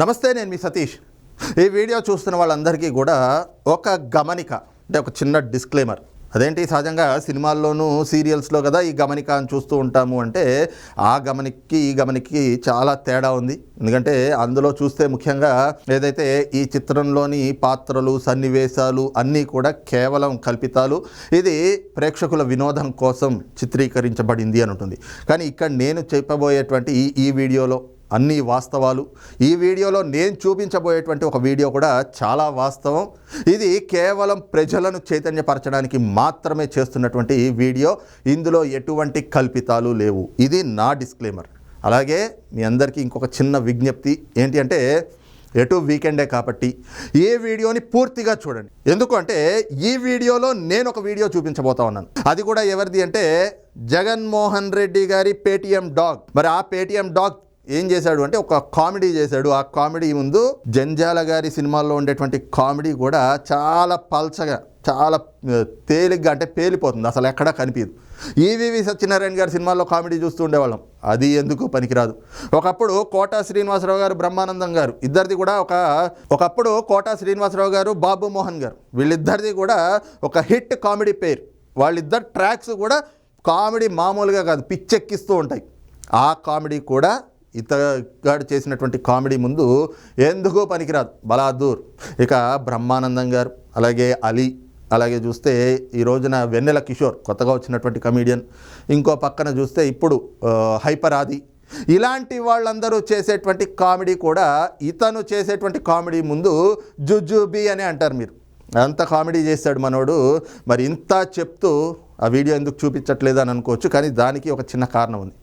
నమస్తే నేను మీ సతీష్. ఈ వీడియో చూస్తున్న వాళ్ళందరికీ కూడా ఒక గమనిక అంటే ఒక చిన్న డిస్క్లైమర్ అదేంటి? సహజంగా సినిమాల్లోనూ సీరియల్స్లో కదా ఈ గమనిక అని చూస్తూ ఉంటాము అంటే ఆ గమనికకి ఈ గమనికకి చాలా తేడా ఉంది. ఎందుకంటే అందులో చూస్తే ముఖ్యంగా ఏదైతే ఈ చిత్రంలోని పాత్రలు సన్నివేశాలు అన్నీ కూడా కేవలం కల్పితాలు ఇది ప్రేక్షకుల వినోదం కోసం చిత్రీకరించబడింది అని ఉంటుంది. కానీ ఇక్కడ నేను చెప్పబోయేటువంటి ఈ ఈ వీడియోలో అన్ని వాస్తవాలు. ఈ వీడియోలో నేను చూపించబోయేటువంటి ఒక వీడియో కూడా చాలా వాస్తవం. ఇది కేవలం ప్రజలను చైతన్యపరచడానికి మాత్రమే చేస్తున్నటువంటి ఈ వీడియో. ఇందులో ఎటువంటి కల్పితాలు లేవు. ఇది నా డిస్క్లైమర్. అలాగే మీ అందరికీ ఇంకొక చిన్న విజ్ఞప్తి ఏంటి అంటే ఎటు వీకెండే కాబట్టి ఈ వీడియోని పూర్తిగా చూడండి. ఎందుకు అంటే ఈ వీడియోలో నేను ఒక వీడియో చూపించబోతా ఉన్నాను. అది కూడా ఎవరిది అంటే జగన్మోహన్ రెడ్డి గారి పేటిఎం డాగ్ మరి ఆ పేటిఎం డాగ్ ఏం చేశాడు అంటే ఒక కామెడీ చేశాడు. ఆ కామెడీ ముందు జంజాల గారి సినిమాల్లో ఉండేటువంటి కామెడీ కూడా చాలా పల్చగా చాలా తేలిగ్గా అంటే పేలిపోతుంది. అసలు ఎక్కడా కనిపించదు ఈవివి సత్యనారాయణ గారి సినిమాల్లో కామెడీ చూస్తూ ఉండేవాళ్ళం. అది ఎందుకు పనికిరాదు. ఒకప్పుడు కోటా శ్రీనివాసరావు గారు బ్రహ్మానందం గారు ఇద్దరిది కూడా ఒక ఒకప్పుడు కోటా శ్రీనివాసరావు గారు బాబు మోహన్ గారు వీళ్ళిద్దరిది కూడా ఒక హిట్ కామెడీ పేర్. వాళ్ళిద్దరు ట్రాక్స్ కూడా కామెడీ మామూలుగా కాదు పిచ్చెక్కిస్తూ ఉంటాయి. ఆ కామెడీ కూడా ఇతగాడు చేసినటువంటి కామెడీ ముందు ఎందుకో పనికిరాదు. బలాదూర్. ఇక బ్రహ్మానందం గారు అలాగే అలీ అలాగే చూస్తే ఈ రోజున వెన్నెల కిషోర్ కొత్తగా వచ్చినటువంటి కమీడియన్ ఇంకో పక్కన చూస్తే ఇప్పుడు హైపర్ ఆది ఇలాంటి వాళ్ళందరూ చేసేటువంటి కామెడీ కూడా ఇతను చేసేటువంటి కామెడీ ముందు జుజుబి అని అంటారు మీరు. అంత కామెడీ చేశాడు మనోడు. మరి ఇంత చెప్తూ ఆ వీడియో ఎందుకు చూపించట్లేదు అని అనుకోవచ్చు కానీ దానికి ఒక చిన్న కారణం ఉంది.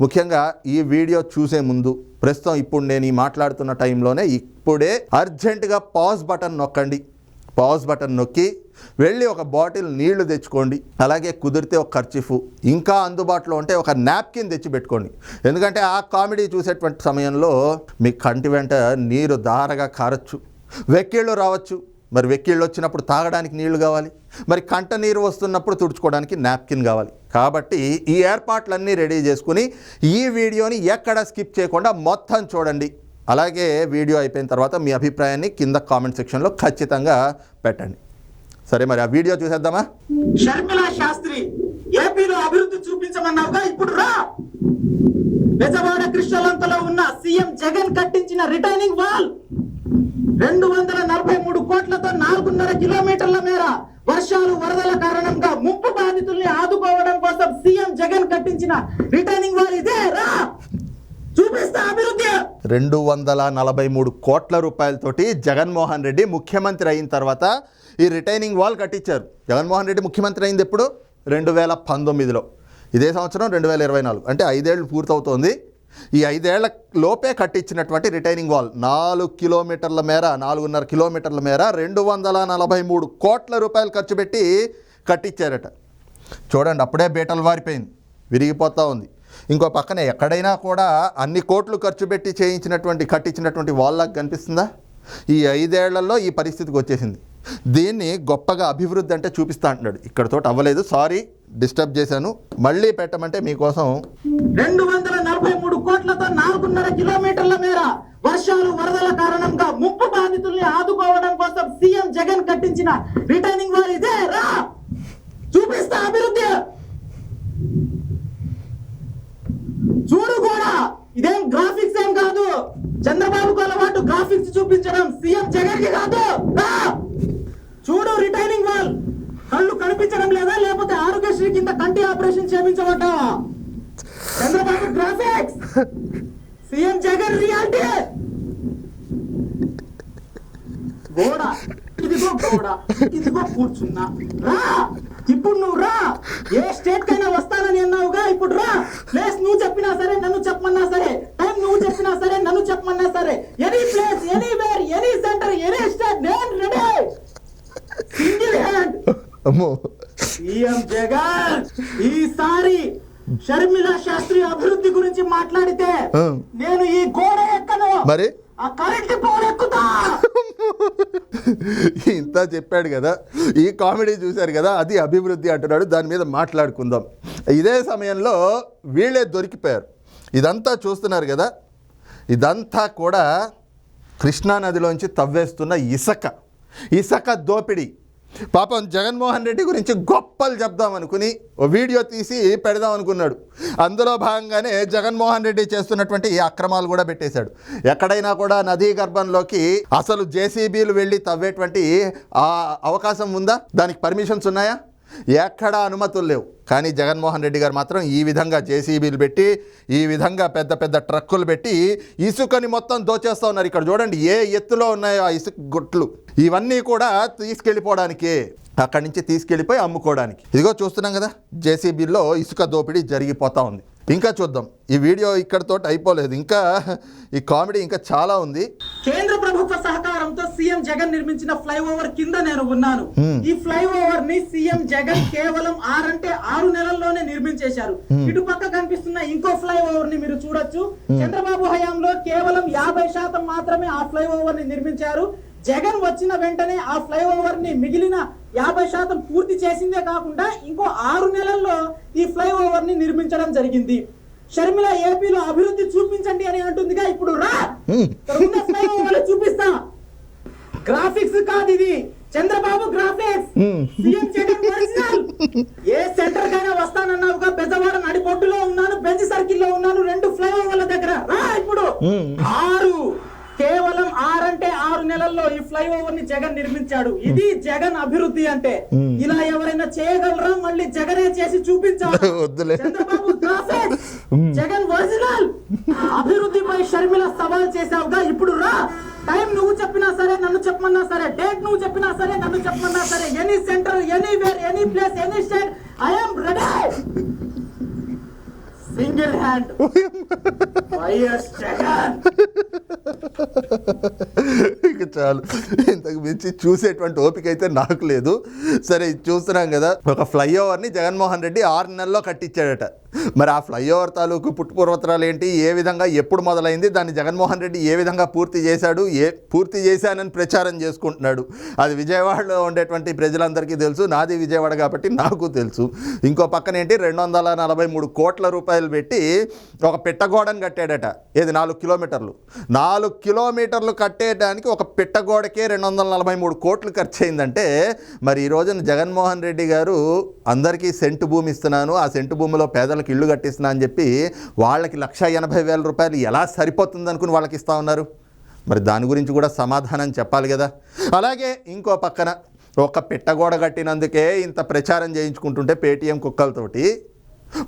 ముఖ్యంగా ఈ వీడియో చూసే ముందు ప్రస్తుతం ఇప్పుడు నేను ఈ మాట్లాడుతున్న టైంలోనే ఇప్పుడే అర్జెంటుగా పాజ్ బటన్ నొక్కండి. పాజ్ బటన్ నొక్కి వెళ్ళి ఒక బాటిల్ నీళ్ళు తెచ్చుకోండి అలాగే కుదిరితే ఒక ఖర్చిఫ్ ఇంకా అందుబాటులో ఉంటే ఒక నాప్కిన్ తెచ్చి పెట్టుకోండి. ఎందుకంటే ఆ కామెడీ చూసేటువంటి సమయంలో మీ కంటి వెంట నీరు దారగా కారచ్చు వెక్కిళ్ళు రావచ్చు. మరి వెక్కిళ్ళు వచ్చినప్పుడు తాగడానికి నీళ్ళు కావాలి. మరి కంట నీరు వస్తున్నప్పుడు తుడుచుకోవడానికి నాప్కిన్ కావాలి. కాబట్టి ఈ ఏర్పాట్లన్నీ రెడీ చేసుకుని ఈ వీడియోని ఎక్కడ స్కిప్ చేయకుండా మొత్తం చూడండి. అలాగే వీడియో అయిపోయిన తర్వాత మీ అభిప్రాయాన్ని కింద కామెంట్ సెక్షన్లో ఖచ్చితంగా పెట్టండి. సరే మరి ఆ వీడియో చూసేద్దామా? షర్మిల శాస్త్రి ఏపీలో అభివృద్ధి చూపించమన్నావుగా ఇప్పుడు రా! బెజవాడ కృష్ణలంతలో ఉన్న సీఎం జగన్ కట్టించిన రిటైనింగ్ వాల్! రెండు వందల నలభై మూడు కోట్లతో నాలుగున్నర కిలోమీటర్ల మేర వర్షాలు వరదల కారణంగా ముంపు బాధితుల్ని ఆదుకోవడం కోసం సీఎం జగన్ కట్టించిన రిటైనింగ్ వాల్ ఇదే రా! చూపిస్తా అభివృద్ధి! రెండు వందల నలభై మూడు కోట్ల రూపాయలతోటి జగన్మోహన్ రెడ్డి ముఖ్యమంత్రి అయిన తర్వాత ఈ రిటైనింగ్ వాల్ కట్టించారు. జగన్మోహన్ రెడ్డి ముఖ్యమంత్రి అయింది ఎప్పుడు? రెండు వేల పంతొమ్మిదిలో. ఇదే సంవత్సరం రెండు వేల ఇరవై నాలుగు. అంటే ఐదేళ్ళు పూర్తవుతోంది. ఈ ఐదేళ్ళ లోపే కట్టించినటువంటి రిటైనింగ్ వాల్. నాలుగు కిలోమీటర్ల మేర నాలుగున్నర కిలోమీటర్ల మేర రెండు వందల నలభై మూడు కోట్ల రూపాయలు ఖర్చు పెట్టి కట్టించారట. చూడండి అప్పుడే బీటలు వారిపోయింది. విరిగిపోతూ ఉంది. ఇంకో పక్కన ఎక్కడైనా కూడా అన్ని కోట్లు ఖర్చు పెట్టి చేయించినటువంటి కట్టించినటువంటి వాళ్ళకి కనిపిస్తుందా? ఈ ఐదేళ్ళలో ఈ పరిస్థితికి వచ్చేసింది. దీన్ని గొప్పగా అభివృద్ధి అంటే చూపిస్తా అంటున్నాడు. ఇక్కడతోటి అవ్వలేదు. సారీ డిస్టర్బ్ చేశాను. మళ్ళీ పెట్టమంటే మీకోసం రెండు వందల నలభై మూడు కోట్లతో నాలుగున్నర కిలోమీటర్ల మేర వర్షాలు వరదల కారణంగా ముప్పు బాధితుల్ని ఆదుకోవడం కోసం సీఎం జగన్ కట్టించిన రిటర్నింగ్ వాల్ ఇదే రా! చూపిస్తా అభివృద్ధి! చూడు కూడా! ఇదేం గ్రాఫిక్స్ ఏం కాదు. చంద్రబాబుకు అలవాటు గ్రాఫిక్స్ చూపించడం సీఎం జగన్కి కాదు రా చూడు రిటైనింగ్ వాల్ కళ్ళు కనిపించడం లేదా లేకపోతే Aarogyasri operation చేయించబడ్డావా Chandrababu graphics CM Jagan reality. గోడ. ఇదిగో గోడ. ఇదిగో కూర్చున్నా. రా. ఇప్పుడు నువ్వు రా. ఏ స్టేట్ కైనా వస్తానని అన్నావుగా ఇప్పుడు రా. ప్లేస్ నువ్వు చెప్పినా సరే నన్ను చెప్పమన్నా సరే. టైం నువ్వు చెప్పినా సరే నన్ను చెప్పమన్నా సరే. Any place anywhere any centre any state నేను రెడీ. సింగిల్ హ్యాండ్ అమ్మో. సీఎం జగన్ ఈసారి షర్మిల శాస్త్రి అభివృద్ధి గురించి మాట్లాడితే. నేను ఈ గోడ ఎక్కను. మరి? ఆ కరెంట్ పోల్ ఎక్కుతా. ఇంత చెప్పాడు కదా. ఈ కామెడీ చూశారు కదా అది అభివృద్ధి అంటున్నాడు దాని మీద మాట్లాడుకుందాం. ఇదే సమయంలో వీళ్ళే దొరికిపోయారు. ఇదంతా చూస్తున్నారు కదా ఇదంతా కూడా కృష్ణా నదిలోంచి తవ్వేస్తున్న ఇసక. ఇసక దోపిడీ. పాపం జగన్మోహన్ రెడ్డి గురించి గొప్పలు చెప్దామనుకుని ఓ వీడియో తీసి పెడదాం అనుకున్నాడు. అందులో భాగంగానే జగన్మోహన్ రెడ్డి చేస్తున్నటువంటి ఈ అక్రమాలు కూడా పెట్టేశాడు. ఎక్కడైనా కూడా నదీ గర్భంలోకి అసలు జేసీబీలు వెళ్ళి తవ్వేటువంటి ఆ అవకాశం ఉందా? దానికి పర్మిషన్స్ ఉన్నాయా? ఎక్కడా అనుమతులు లేవు. కానీ జగన్మోహన్ రెడ్డి గారు మాత్రం ఈ విధంగా జేసీబీలు పెట్టి ఈ విధంగా పెద్ద పెద్ద ట్రక్కులు పెట్టి ఇసుకని మొత్తం దోచేస్తూ ఉన్నారు. ఇక్కడ చూడండి ఏ ఎత్తులో ఉన్నాయో ఆ ఇసుక గుట్లు. ఇవన్నీ కూడా తీసుకెళ్ళిపోవడానికే. అక్కడి నుంచి తీసుకెళ్ళిపోయి అమ్ముకోవడానికి. ఇదిగో చూస్తున్నాం కదా జేసీబీలో ఇసుక దోపిడీ జరిగిపోతూ ఉంది. ఇంకా చూద్దాం. ఈ వీడియో ఇక్కడతో అయిపోలేదు. ఇంకా ఈ కామెడీ ఇంకా చాలా ఉంది. కేంద్ర ప్రభుత్వ సహకారంతో సీఎం జగన్ నిర్మించిన ఫ్లైఓవర్ కింద నేను ఉన్నాను. ఈ ఫ్లైఓవర్ని సీఎం జగన్ కేవలం ఆరంటే ఆరు నెలల్లోనే నిర్మించేశారు. ఇటు పక్క కనిపిస్తున్న ఇంకో ఫ్లైఓవర్ని మీరు చూడొచ్చు. చంద్రబాబు హయాంలో కేవలం యాభై శాతం మాత్రమే ఆ ఫ్లైఓవర్ని నిర్మించారు. జగన్ వచ్చిన వెంటనే ఆ ఫ్లైఓవర్ని మిగిలిన యాభై శాతం పూర్తి చేసిందే కాకుండా ఇంకో ఆరు నెలల్లో ఈ ఫ్లైఓవర్ని నిర్మించడం జరిగింది. షర్మిల ఏపీలో అభివృద్ధి చూపించండి అని అంటుందిగా ఇప్పుడు రా! చూపిస్తా. గ్రాఫిక్స్ కాదు ఇది. Chandrababu graphics. Hmm. CM Jagan original. ఏ సెంటర్ కైనా వస్తానన్నావుగా పెద్దవాడ నడిపొట్టులో ఉన్నాను బెంచ్ సర్కిల్లో ఉన్నాను రెండు ఫ్లైఓవర్ల దగ్గర. రా ఇప్పుడు. ఆరు. కేవలం ఆరంటే ఆరు నెలల్లో ఈ ఫ్లైఓవర్ని జగన్ నిర్మించాడు. ఇది జగన్ అభివృద్ధి అంటే. హ్మ్. ఇలా ఎవరైనా చేయగలరా? మళ్ళీ జగనే చేసి చూపించాలి? Chandrababu graphics Jagan original. అభివృద్ధిపై షర్మిల సవాల్ చేశావుగా ఇప్పుడు రా. టైం నువ్వు చెప్పినా సరే నన్ను చెప్పమన్నా సరే డేట్ నువ్వు చెప్పినా సరే నన్ను చెప్పమన్నా సరే any centre anywhere any place any state I'm ready. Single hand YS Jagan ఇక చాలు. ఇంతకు మించి చూసేటువంటి ఓపిక అయితే నాకు లేదు. సరే ఇది చూస్తున్నాం కదా. ఒక ఫ్లైఓవర్ని జగన్మోహన్ రెడ్డి ఆరు నెలల్లో కట్టించాడట. మరి ఆ ఫ్లైఓవర్ తాలూకు పుట్టుపూర్వతరాలు ఏంటి? ఏ విధంగా ఎప్పుడు మొదలైంది? దాన్ని జగన్మోహన్ రెడ్డి ఏ విధంగా పూర్తి చేశాడు? ఏ పూర్తి చేశానని ప్రచారం చేసుకుంటున్నాడు. అది విజయవాడలో ఉండేటువంటి ప్రజలందరికీ తెలుసు. నాది విజయవాడ కాబట్టి నాకు తెలుసు. ఇంకో పక్కన ఏంటి? రెండు వందల నలభై మూడు కోట్ల రూపాయలు పెట్టి ఒక పెట్టగోడని కట్టాడట. ఏది? నాలుగు కిలోమీటర్లు. నాలుగు కిలోమీటర్లు కట్టేయడానికి ఒక పెట్టగోడకే రెండు వందల నలభై మూడు కోట్లు ఖర్చు అయిందంటే మరి ఈ రోజున జగన్మోహన్ రెడ్డి గారు అందరికీ సెంటు భూమి ఇస్తున్నాను. ఆ సెంటు భూమిలో పేదలకు ఇల్లు కట్టిస్తున్నా అని చెప్పి వాళ్ళకి లక్ష ఎనభై వేల రూపాయలు ఎలా సరిపోతుంది అనుకుని వాళ్ళకి ఇస్తా ఉన్నారు? మరి దాని గురించి కూడా సమాధానం చెప్పాలి కదా. అలాగే ఇంకో పక్కన ఒక పిట్టగోడ కట్టినందుకే ఇంత ప్రచారం చేయించుకుంటుంటే పేటీఎం కుక్కలతోటి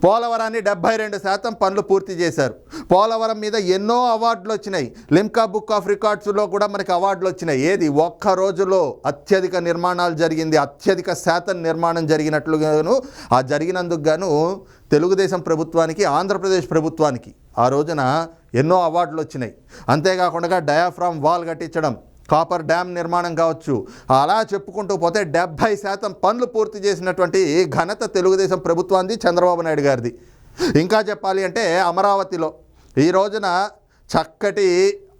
పోలవరాన్ని డెబ్బై రెండు శాతం పనులు పూర్తి చేశారు. పోలవరం మీద ఎన్నో అవార్డులు వచ్చినాయి. లిమ్కా బుక్ ఆఫ్ రికార్డ్స్లో కూడా మనకి అవార్డులు వచ్చినాయి. ఏది? ఒక్క రోజులో అత్యధిక నిర్మాణాలు జరిగింది. అత్యధిక శాతం నిర్మాణం జరిగినట్లుగాను ఆ జరిగినందుకు గాను తెలుగుదేశం ప్రభుత్వానికి ఆంధ్రప్రదేశ్ ప్రభుత్వానికి ఆ రోజున ఎన్నో అవార్డులు వచ్చినాయి. అంతేకాకుండా డయాఫ్రామ్ వాల్ కట్టించడం కాపర్ డ్యామ్ నిర్మాణం కావచ్చు. అలా చెప్పుకుంటూ పోతే డెబ్భై శాతం పనులు పూర్తి చేసినటువంటి ఘనత తెలుగుదేశం ప్రభుత్వాన్ని చంద్రబాబు నాయుడు గారిది. ఇంకా చెప్పాలి అంటే అమరావతిలో ఈ రోజున చక్కటి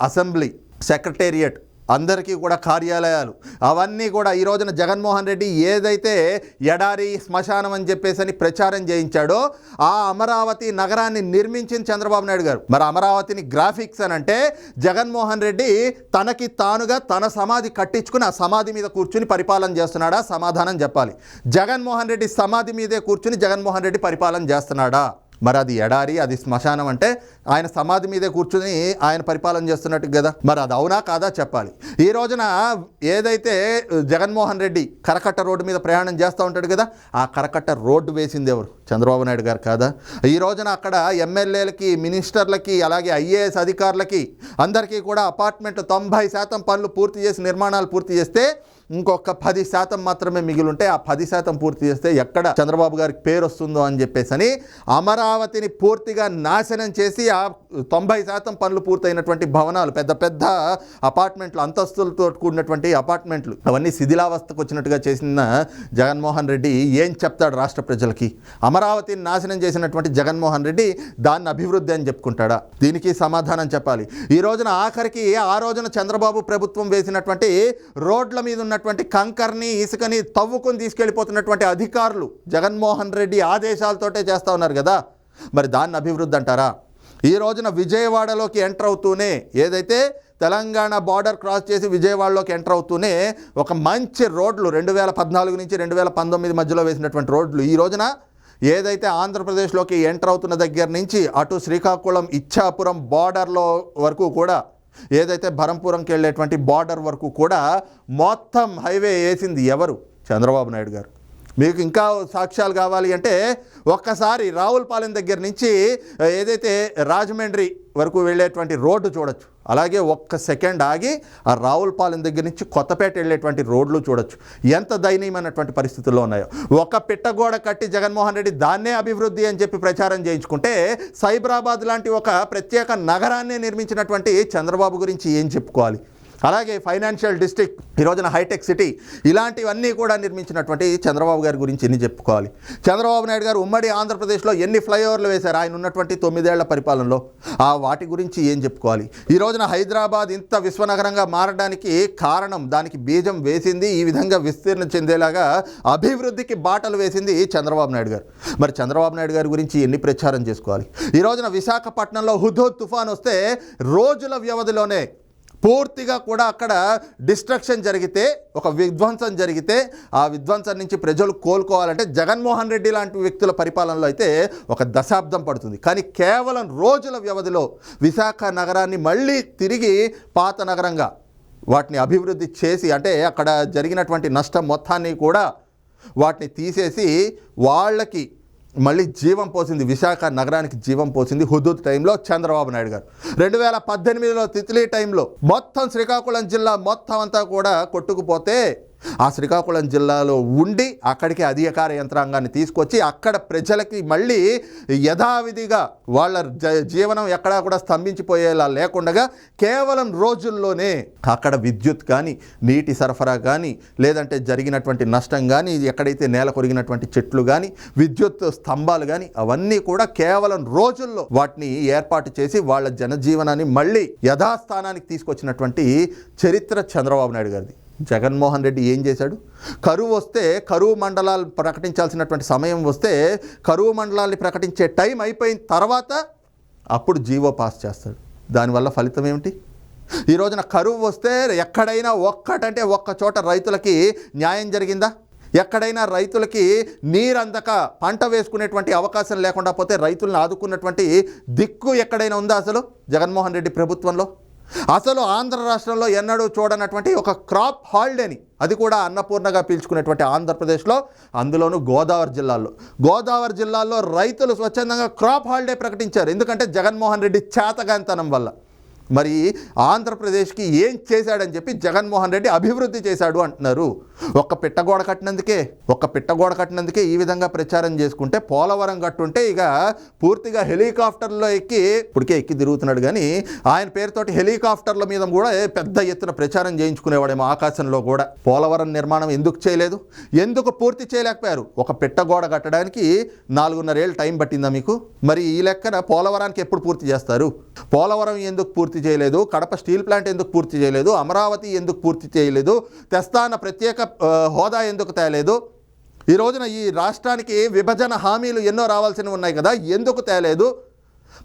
అసెంబ్లీ సెక్రటేరియట్ అందరికీ కూడా కార్యాలయాలు. అవన్నీ కూడా ఈ రోజున జగన్మోహన్ రెడ్డి ఏదైతే ఎడారి శ్మశానం అని చెప్పేసి అని ప్రచారం చేయించాడో ఆ అమరావతి నగరాన్ని నిర్మించిన చంద్రబాబు నాయుడు గారు. మరి అమరావతిని గ్రాఫిక్స్ అని అంటే జగన్మోహన్ రెడ్డి తనకి తానుగా తన సమాధి కట్టించుకుని ఆ సమాధి మీద కూర్చుని పరిపాలన చేస్తున్నాడా? సమాధానం చెప్పాలి. జగన్మోహన్ రెడ్డి సమాధి మీదే కూర్చుని జగన్మోహన్ రెడ్డి పరిపాలన చేస్తున్నాడా? మరి అది ఎడారి అది శ్మశానం అంటే ఆయన సమాధి మీదే కూర్చుని ఆయన పరిపాలన చేస్తున్నట్టు కదా? మరి అది అవునా కాదా చెప్పాలి. ఈ రోజున ఏదైతే జగన్మోహన్ రెడ్డి కరకట్ట రోడ్డు మీద ప్రయాణం చేస్తూ ఉంటాడు కదా ఆ కరకట్ట రోడ్డు వేసింది ఎవరు? చంద్రబాబు నాయుడు గారు కాదా? ఈ రోజున అక్కడ ఎమ్మెల్యేలకి మినిస్టర్లకి అలాగే ఐఏఎస్ అధికారులకి అందరికీ కూడా అపార్ట్మెంట్ తొంభై శాతం పనులు పూర్తి చేసి నిర్మాణాలు పూర్తి చేస్తే ఇంకొక పది శాతం మాత్రమే మిగిలి ఉంటే ఆ పది శాతం పూర్తి చేస్తే ఎక్కడ చంద్రబాబు గారికి పేరు వస్తుందో అని చెప్పేసి అని అమరావతిని పూర్తిగా నాశనం చేసి ఆ తొంభై శాతం పనులు పూర్తయినటువంటి భవనాలు పెద్ద పెద్ద అపార్ట్మెంట్లు అంతస్తులతో కూడినటువంటి అపార్ట్మెంట్లు అవన్నీ శిథిలావస్థకు వచ్చినట్టుగా చేసిన జగన్మోహన్ రెడ్డి ఏం చెప్తాడు రాష్ట్ర ప్రజలకి? అమరావతిని నాశనం చేసినటువంటి జగన్మోహన్ రెడ్డి దాన్ని అభివృద్ధి అని చెప్పుకుంటాడా? దీనికి సమాధానం చెప్పాలి. ఈ రోజున ఆఖరికి ఆ రోజున చంద్రబాబు ప్రభుత్వం వేసినటువంటి రోడ్ల మీద ఉన్న ఉన్నటువంటి కంకర్ని ఇసుకని తవ్వుకుని తీసుకెళ్ళిపోతున్నటువంటి అధికారులు జగన్మోహన్ రెడ్డి ఆదేశాలతోటే చేస్తూ ఉన్నారు కదా. మరి దాన్ని అభివృద్ధి అంటారా? ఈ రోజున విజయవాడలోకి ఎంటర్ అవుతూనే ఏదైతే తెలంగాణ బార్డర్ క్రాస్ చేసి విజయవాడలోకి ఎంటర్ అవుతూనే ఒక మంచి రోడ్లు రెండు వేల పద్నాలుగు నుంచి రెండు వేల పంతొమ్మిది మధ్యలో వేసినటువంటి రోడ్లు ఈ రోజున ఏదైతే ఆంధ్రప్రదేశ్లోకి ఎంటర్ అవుతున్న దగ్గర నుంచి అటు శ్రీకాకుళం ఇచ్చాపురం బార్డర్లో వరకు కూడా ఏదైతే భరంపురంకి వెళ్ళేటువంటి బార్డర్ వరకు కూడా మొత్తం హైవే వేసింది ఎవరు? చంద్రబాబు నాయుడు గారు. మీకు ఇంకా సాక్ష్యాలు కావాలి అంటే ఒక్కసారి రావులపాలెం దగ్గర నుంచి ఏదైతే రాజమండ్రి వరకు వెళ్ళేటువంటి రోడ్డు చూడొచ్చు. అలాగే ఒక్క సెకండ్ ఆగి ఆ రావులపాలెం దగ్గర నుంచి కొత్తపేట వెళ్ళేటువంటి రోడ్లు చూడొచ్చు. ఎంత దయనీయమైనటువంటి పరిస్థితుల్లో ఉన్నాయో. ఒక పిట్టగోడ కట్టి జగన్మోహన్ రెడ్డి దాన్నే అభివృద్ధి అని చెప్పి ప్రచారం చేయించుకుంటే సైబరాబాద్ లాంటి ఒక ప్రత్యేక నగరాన్ని నిర్మించినటువంటి చంద్రబాబు గురించి ఏం చెప్పుకోవాలి? అలాగే ఫైనాన్షియల్ డిస్ట్రిక్ట్ ఈ రోజున హైటెక్ సిటీ ఇలాంటివన్నీ కూడా నిర్మించినటువంటి చంద్రబాబు గారి గురించి ఎన్ని చెప్పుకోవాలి? చంద్రబాబు నాయుడు గారు ఉమ్మడి ఆంధ్రప్రదేశ్లో ఎన్ని ఫ్లైఓవర్లు వేశారు? ఆయన ఉన్నటువంటి తొమ్మిదేళ్ళ పరిపాలనలో. ఆ వాటి గురించి ఏం చెప్పుకోవాలి? ఈ రోజున హైదరాబాద్ ఇంత విశ్వనగరంగా మారడానికి కారణం దానికి బీజం వేసింది ఈ విధంగా విస్తీర్ణం చెందేలాగా అభివృద్ధికి బాటలు వేసింది చంద్రబాబు నాయుడు గారు. మరి చంద్రబాబు నాయుడు గారి గురించి ఎన్ని ప్రచారం చేసుకోవాలి? ఈ రోజున విశాఖపట్నంలో హుద్హుద్ తుఫాన్ వస్తే రోజుల వ్యవధిలోనే పూర్తిగా కూడా అక్కడ డిస్ట్రక్షన్ జరిగితే ఒక విధ్వంసం జరిగితే ఆ విధ్వంసం నుంచి ప్రజలు కోలుకోవాలంటే జగన్మోహన్ రెడ్డి లాంటి వ్యక్తుల పరిపాలనలో అయితే ఒక దశాబ్దం పడుతుంది. కానీ కేవలం రోజుల వ్యవధిలో విశాఖ నగరాన్ని మళ్ళీ తిరిగి పాత నగరంగా వాటిని అభివృద్ధి చేసి అంటే అక్కడ జరిగినటువంటి నష్టం మొత్తాన్ని కూడా వాటిని తీసేసి వాళ్ళకి మళ్ళీ జీవం పోసింది విశాఖ నగరానికి జీవం పోసింది హుదూద్ టైంలో చంద్రబాబు నాయుడు గారు. రెండు వేల పద్దెనిమిదిలో తిత్లీ టైంలో మొత్తం శ్రీకాకుళం జిల్లా మొత్తం అంతా కూడా కొట్టుకుపోతే ఆ శ్రీకాకుళం జిల్లాలో ఉండి అక్కడికి అధికార యంత్రాంగాన్ని తీసుకొచ్చి అక్కడ ప్రజలకి మళ్ళీ యథావిధిగా వాళ్ళ జ- జీవనం ఎక్కడా కూడా స్తంభించిపోయేలా లేకుండా కేవలం రోజుల్లోనే అక్కడ విద్యుత్ కానీ నీటి సరఫరా కానీ లేదంటే జరిగినటువంటి నష్టం కానీ ఎక్కడైతే నేల కొరిగినటువంటి చెట్లు కానీ విద్యుత్ స్తంభాలు కానీ అవన్నీ కూడా కేవలం రోజుల్లో వాటిని ఏర్పాటు చేసి వాళ్ళ జనజీవనాన్ని మళ్ళీ యథాస్థానానికి తీసుకొచ్చినటువంటి చరిత్ర చంద్రబాబు నాయుడు గారిది. జగన్మోహన్ రెడ్డి ఏం చేశాడు? కరువు వస్తే కరువు మండలాలు ప్రకటించాల్సినటువంటి సమయం వస్తే కరువు మండలాల్ని ప్రకటించే టైం అయిపోయిన తర్వాత అప్పుడు జీవో పాస్ చేస్తాడు. దానివల్ల ఫలితం ఏమిటి? ఈ రోజున కరువు వస్తే ఎక్కడైనా ఒక్కటంటే ఒక్క చోట రైతులకి న్యాయం జరిగిందా? ఎక్కడైనా రైతులకి నీరందక పంట వేసుకునేటువంటి అవకాశం లేకుండా పోతే రైతులను ఆదుకున్నటువంటి దిక్కు ఎక్కడైనా ఉందా అసలు? జగన్మోహన్ రెడ్డి ప్రభుత్వంలో? అసలు ఆంధ్ర రాష్ట్రంలో ఎన్నడూ చూడనటువంటి ఒక క్రాప్ హాలిడేని అది కూడా అన్నపూర్ణగా పీల్చుకునేటువంటి ఆంధ్రప్రదేశ్లో అందులోనూ గోదావరి జిల్లాలో గోదావరి జిల్లాలో రైతులు స్వచ్ఛందంగా క్రాప్ హాలిడే ప్రకటించారు. ఎందుకంటే జగన్మోహన్ రెడ్డి చేతగాంతనం వల్ల. మరి ఆంధ్రప్రదేశ్కి ఏం చేశాడని చెప్పి జగన్మోహన్ రెడ్డి అభివృద్ధి చేశాడు అంటున్నారు. ఒక్క పిట్టగోడ కట్టినందుకే ఒక్క పిట్టగోడ కట్టినందుకే ఈ విధంగా ప్రచారం చేసుకుంటే పోలవరం కట్టుంటే ఇక పూర్తిగా హెలికాప్టర్లో ఎక్కి ఇప్పటికే ఎక్కి తిరుగుతున్నాడు కానీ ఆయన పేరుతోటి హెలికాప్టర్ల మీద కూడా పెద్ద ఎత్తున ప్రచారం చేయించుకునేవాడేమో ఆకాశంలో కూడా. పోలవరం నిర్మాణం ఎందుకు చేయలేదు? ఎందుకు పూర్తి చేయలేకపోయారు? ఒక పిట్టగోడ కట్టడానికి నాలుగున్నరేళ్ళు టైం పట్టిందా మీకు? మరి ఈ లెక్కన పోలవరానికి ఎప్పుడు పూర్తి చేస్తారు? పోలవరం ఎందుకు పూర్తి చేయలేదు కడప స్టీల్ ప్లాంట్ ఎందుకు పూర్తి చేయలేదు అమరావతి ఎందుకు పూర్తి చేయలేదు తెస్తాన ప్రత్యేక హోదా ఎందుకు తేలేదు ఈ రోజున ఈ రాష్ట్రానికి విభజన హామీలు ఎన్నో రావాల్సినవి ఉన్నాయి కదా ఎందుకు తేలేదు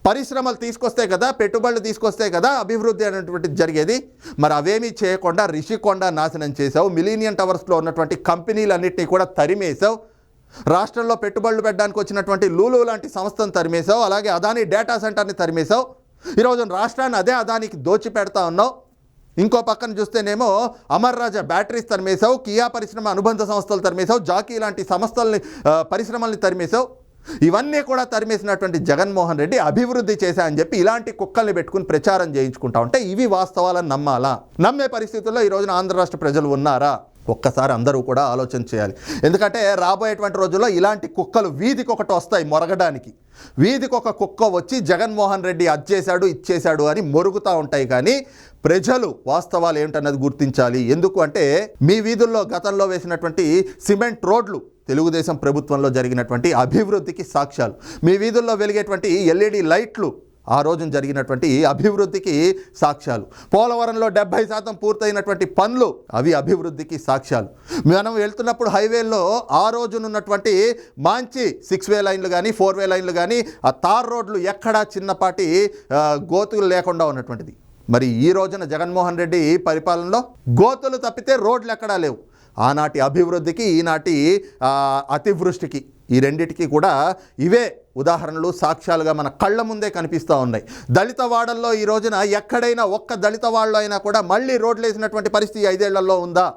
పరిశ్రమలు తీసుకొస్తే కదా పెట్టుబడులు తీసుకొస్తే కదా అభివృద్ధి అనేటువంటిది జరిగేది మరి అవేమీ చేయకుండా రిషికొండ నాశనం చేసావు మిలీనియన్ టవర్స్లో ఉన్నటువంటి కంపెనీలన్నింటినీ కూడా తరిమేశావు రాష్ట్రంలో పెట్టుబడులు పెట్టడానికి వచ్చినటువంటి లూలు లాంటి సంస్థను తరిమేశావు అలాగే అదాని డేటా సెంటర్ని తరిమేశావు ఈరోజు రాష్ట్రాన్ని అదే అదానికి దోచి పెడతా ఉన్నావు. ఇంకో పక్కన చూస్తేనేమో అమర్ రాజా బ్యాటరీస్ తరిమేశావు కియా పరిశ్రమ అనుబంధ సంస్థలు తరిమేశావు జాకీ లాంటి సంస్థల్ని పరిశ్రమల్ని తరిమేశావు. ఇవన్నీ కూడా తరిమేసినటువంటి జగన్మోహన్ రెడ్డి అభివృద్ధి చేశా అని చెప్పి ఇలాంటి కుక్కల్ని పెట్టుకుని ప్రచారం చేయించుకుంటా ఉంటే ఇవి వాస్తవాలను నమ్మాలా? నమ్మే పరిస్థితుల్లో ఈ రోజున ఆంధ్ర రాష్ట్ర ప్రజలు ఉన్నారా? ఒక్కసారి అందరూ కూడా ఆలోచన చేయాలి. ఎందుకంటే రాబోయేటువంటి రోజుల్లో ఇలాంటి కుక్కలు వీధికి ఒకటి వస్తాయి మొరగడానికి. వీధికి ఒక కుక్క వచ్చి జగన్మోహన్ రెడ్డి అది చేశాడు ఇచ్చేశాడు అని మొరుగుతూ ఉంటాయి కానీ ప్రజలు వాస్తవాలు ఏమిటన్నది గుర్తించాలి. ఎందుకు అంటే మీ వీధుల్లో గతంలో వేసినటువంటి సిమెంట్ రోడ్లు తెలుగుదేశం ప్రభుత్వంలో జరిగినటువంటి అభివృద్ధికి సాక్ష్యాలు. మీ వీధుల్లో వెలిగేటువంటి ఎల్ఈడి లైట్లు ఆ రోజున జరిగినటువంటి అభివృద్ధికి సాక్ష్యాలు. పోలవరంలో డెబ్బై శాతం పూర్తయినటువంటి పనులు అవి అభివృద్ధికి సాక్ష్యాలు. మనం వెళ్తున్నప్పుడు హైవేల్లో ఆ రోజునున్నటువంటి మంచి సిక్స్ వే లైన్లు కానీ ఫోర్ వే లైన్లు కానీ ఆ తార్ రోడ్లు ఎక్కడా చిన్నపాటి గోతులు లేకుండా ఉన్నటువంటిది. మరి ఈ రోజున జగన్మోహన్ రెడ్డి పరిపాలనలో గోతులు తప్పితే రోడ్లు ఎక్కడా లేవు. ఆనాటి అభివృద్ధికి ఈనాటి అతివృష్టికి ఈ రెండిటికి కూడా ఇవే ఉదాహరణలు సాక్ష్యాలుగా మన కళ్ళ ముందే కనిపిస్తూ ఉన్నాయి. దళిత వాడల్లో ఈ రోజున ఎక్కడైనా ఒక్క దళిత వాళ్ళు అయినా కూడా మళ్ళీ రోడ్లు వేసినటువంటి పరిస్థితి ఐదేళ్ళలో ఉందా?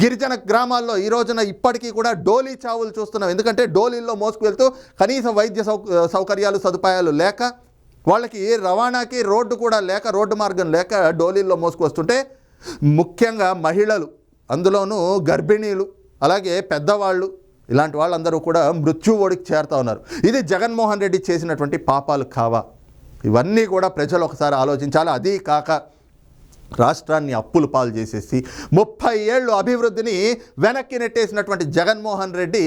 గిరిజన గ్రామాల్లో ఈ రోజున ఇప్పటికీ కూడా డోలీ చావులు చూస్తున్నాం. ఎందుకంటే డోలీల్లో మోసుకు వెళ్తూ కనీసం వైద్య సౌ సౌకర్యాలు సదుపాయాలు లేక వాళ్ళకి రవాణాకి రోడ్డు కూడా లేక రోడ్డు మార్గం లేక డోలీల్లో మోసుకొస్తుంటే ముఖ్యంగా మహిళలు అందులోనూ గర్భిణీలు అలాగే పెద్దవాళ్ళు ఇలాంటి వాళ్ళందరూ కూడా మృత్యు ఒడికి చేరుతా ఉన్నారు. ఇది జగన్మోహన్ రెడ్డి చేసినటువంటి పాపాలు కావా? ఇవన్నీ కూడా ప్రజలు ఒకసారి ఆలోచించాలి. అది కాక రాష్ట్రాన్ని అప్పులు పాలు చేసేసి ముప్పై ఏళ్ళు అభివృద్ధిని వెనక్కి నెట్టేసినటువంటి జగన్మోహన్ రెడ్డి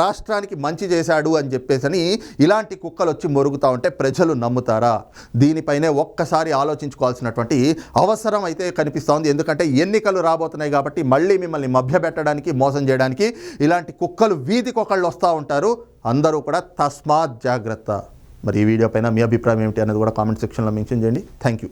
రాష్ట్రానికి మంచి చేశాడు అని చెప్పేసని ఇలాంటి కుక్కలు వచ్చి మొరుగుతూ ఉంటే ప్రజలు నమ్ముతారా? దీనిపైనే ఒక్కసారి ఆలోచించుకోవాల్సినటువంటి అవసరం అయితే కనిపిస్తూ ఉంది. ఎందుకంటే ఎన్నికలు రాబోతున్నాయి కాబట్టి మళ్ళీ మిమ్మల్ని మభ్యపెట్టడానికి మోసం చేయడానికి ఇలాంటి కుక్కలు వీధికొకళ్ళు వస్తూ ఉంటారు. అందరూ కూడా తస్మాత్ జాగ్రత్త. మరి ఈ వీడియో పైన మీ అభిప్రాయం ఏమిటి అనేది కూడా కామెంట్ సెక్షన్లో మెన్షన్ చేయండి. Thank you.